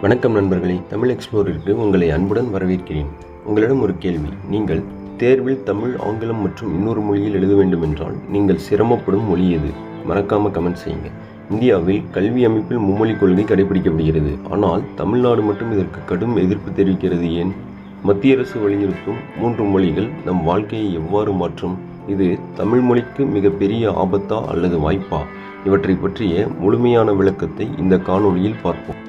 வணக்கம் நண்பர்களே தமிழ் எக்ஸ்ப்ளோரிற்கு உங்களை அன்புடன் வரவேற்கிறேன். உங்களிடம் ஒரு கேள்வி. நீங்கள் தேர்வில் தமிழ் ஆங்கிலம் மற்றும் இன்னொரு மொழியில் எழுத வேண்டும் என்றால் நீங்கள் சிரமப்படும் மொழி எது? மறக்காமல் கமெண்ட் செய்யுங்க. இந்தியாவில் கல்வி அமைப்பில் மும்மொழி கொள்கை கடைபிடிக்கப்படுகிறது. ஆனால் தமிழ்நாடு மட்டும் இதற்கு கடும் எதிர்ப்பு தெரிவிக்கிறது ஏன்? மத்திய அரசு வலியுறுத்தும் மூன்று மொழிகள் நம் வாழ்க்கையை எவ்வாறு மாற்றும்? இது தமிழ் மொழிக்கு மிகப்பெரிய ஆபத்தா அல்லது வாய்ப்பா? இவற்றை பற்றிய முழுமையான விளக்கத்தை இந்த காணொளியில் பார்ப்போம்.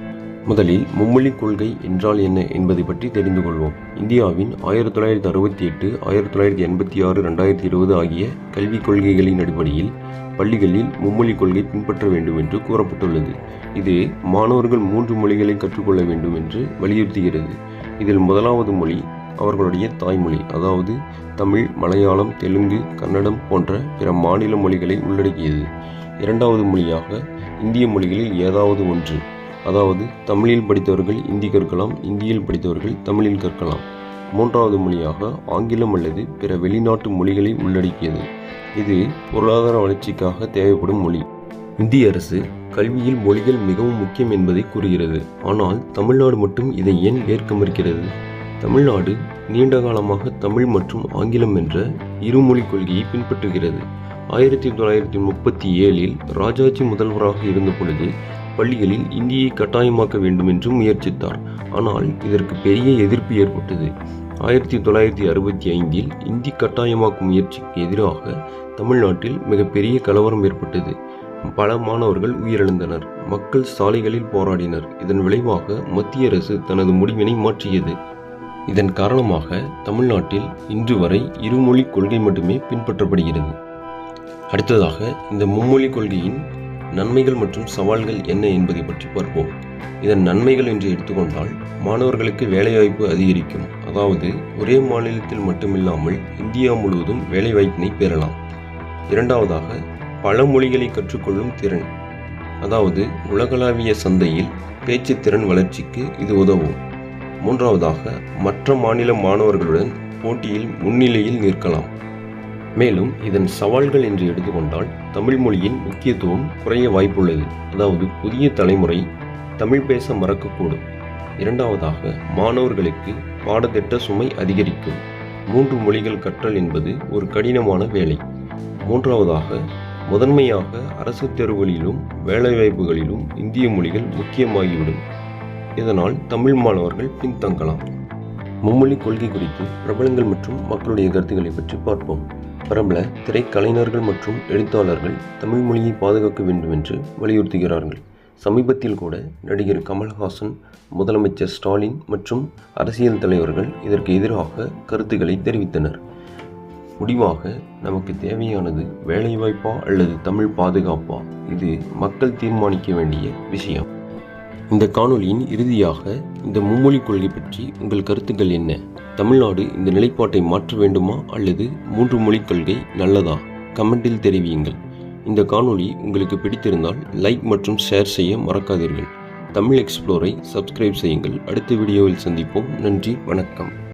முதலில் மும்மொழி கொள்கை என்றால் என்ன என்பதை பற்றி தெரிந்து கொள்வோம். இந்தியாவின் ஆயிரத்தி தொள்ளாயிரத்தி அறுபத்தி எட்டு ஆயிரத்தி தொள்ளாயிரத்தி எண்பத்தி ஆறு ரெண்டாயிரத்தி இருபது ஆகிய கல்விக் கொள்கைகளின் அடிப்படையில் பள்ளிகளில் மும்மொழி கொள்கை பின்பற்ற வேண்டும் என்று கூறப்பட்டுள்ளது. இது மாணவர்கள் மூன்று மொழிகளை கற்றுக்கொள்ள வேண்டும் என்று வலியுறுத்துகிறது. இதில் முதலாவது மொழி அவர்களுடைய தாய்மொழி அதாவது தமிழ் மலையாளம் தெலுங்கு கன்னடம் போன்ற பிற மாநில மொழிகளை உள்ளடக்கியது. இரண்டாவது மொழியாக இந்திய மொழிகளில் ஏதாவது ஒன்று அதாவது தமிழில் படித்தவர்கள் இந்தி கற்கலாம் இந்தியில் படித்தவர்கள் தமிழில் கற்கலாம். மூன்றாவது மொழியாக ஆங்கிலம் அல்லது பிற வெளிநாட்டு மொழிகளை உள்ளடக்கியது. இது பொருளாதார வளர்ச்சிக்காக தேவைப்படும் மொழி. இந்திய அரசு கல்வியில் மொழிகள் மிகவும் முக்கியம் என்பதை கூறுகிறது. ஆனால் தமிழ்நாடு மட்டும் இதை ஏன் ஏற்க மறுக்கிறது? தமிழ்நாடு நீண்ட காலமாக தமிழ் மற்றும் ஆங்கிலம் என்ற இருமொழி கொள்கையை பின்பற்றுகிறது. ஆயிரத்தி தொள்ளாயிரத்தி முப்பத்தி ஏழில் ராஜாஜி முதல்வராக இருந்த பொழுது பள்ளிகளில் இந்தியை கட்டாயமாக்க வேண்டும் என்று முயற்சித்தார். ஆனால் இதற்கு பெரிய எதிர்ப்பு ஏற்பட்டது. ஆயிரத்தி தொள்ளாயிரத்தி அறுபத்தி ஐந்தில் இந்தி கட்டாயமாக்கும் முயற்சிக்கு எதிராக தமிழ்நாட்டில் மிகப்பெரிய கலவரம் ஏற்பட்டது. பல மாணவர்கள் உயிரிழந்தனர். மக்கள் சாலைகளில் போராடினர். இதன் விளைவாக மத்திய அரசு தனது முடிவினை மாற்றியது. இதன் காரணமாக தமிழ்நாட்டில் இன்று வரை இருமொழி கொள்கை மட்டுமே பின்பற்றப்படுகிறது. அடுத்ததாக இந்த மும்மொழி கொள்கையின் நன்மைகள் மற்றும் சவால்கள் என்ன என்பதை பற்றி பார்ப்போம். இதன் நன்மைகள் என்று எடுத்துக்கொண்டால் மாணவர்களுக்கு வேலைவாய்ப்பு அதிகரிக்கும். அதாவது ஒரே மாநிலத்தில் மட்டுமில்லாமல் இந்தியா முழுவதும் வேலைவாய்ப்பினை பெறலாம். இரண்டாவதாக பல மொழிகளை கற்றுக்கொள்ளும் திறன். அதாவது உலகளாவிய சந்தையில் பேச்சு திறன் வளர்ச்சிக்கு இது உதவும். மூன்றாவதாக மற்ற மாநில மாணவர்களுடன் போட்டியில் முன்னிலையில் நிற்கலாம். மேலும் இதன் சவால்கள் என்று எடுத்துக்கொண்டால் தமிழ் மொழியின் முக்கியத்துவம் குறைய வாய்ப்புள்ளது. அதாவது புதிய தலைமுறை தமிழ் பேச மறக்கக்கூடும். இரண்டாவதாக மாணவர்களுக்கு பாடத்திட்ட சுமை அதிகரிக்கும். மூன்று மொழிகள் கற்றல் என்பது ஒரு கடினமான வேலை. மூன்றாவதாக முதன்மையாக அரசு தேர்வுகளிலும் வேலைவாய்ப்புகளிலும் இந்திய மொழிகள் முக்கியமாகிவிடும். இதனால் தமிழ் மாணவர்கள் பின்தங்கலாம். மும்மொழி கொள்கை குறித்து பிரபலங்கள் மற்றும் மக்களுடைய கருத்துக்களை பற்றி பார்ப்போம். பிரபல திரைக்கலைஞர்கள் மற்றும் எழுத்தாளர்கள் தமிழ் மொழியை பாதுகாக்க வேண்டும் என்று வலியுறுத்துகிறார்கள். சமீபத்தில் கூட நடிகர் கமல்ஹாசன் முதலமைச்சர் ஸ்டாலின் மற்றும் அரசியல் தலைவர்கள் இதற்கு எதிராக கருத்துக்களை தெரிவித்தனர். முடிவாக நமக்கு தேவையானது வேலைவாய்ப்பா அல்லது தமிழ் பாதுகாப்பா? இது மக்கள் தீர்மானிக்க வேண்டிய விஷயம். இந்த காணொலியின் இறுதியாக இந்த மும்மொழி கொள்கை பற்றி உங்கள் கருத்துக்கள் என்ன? தமிழ்நாடு இந்த நிலைப்பாட்டை மாற்ற வேண்டுமா அல்லது மூன்று மொழிக் கொள்கை நல்லதா? கமெண்டில் தெரிவியுங்கள். இந்த காணொளி உங்களுக்கு பிடித்திருந்தால் லைக் மற்றும் ஷேர் செய்ய மறக்காதீர்கள். தமிழ் எக்ஸ்ப்ளோரை சப்ஸ்கிரைப் செய்யுங்கள். அடுத்த வீடியோவில் சந்திப்போம். நன்றி வணக்கம்.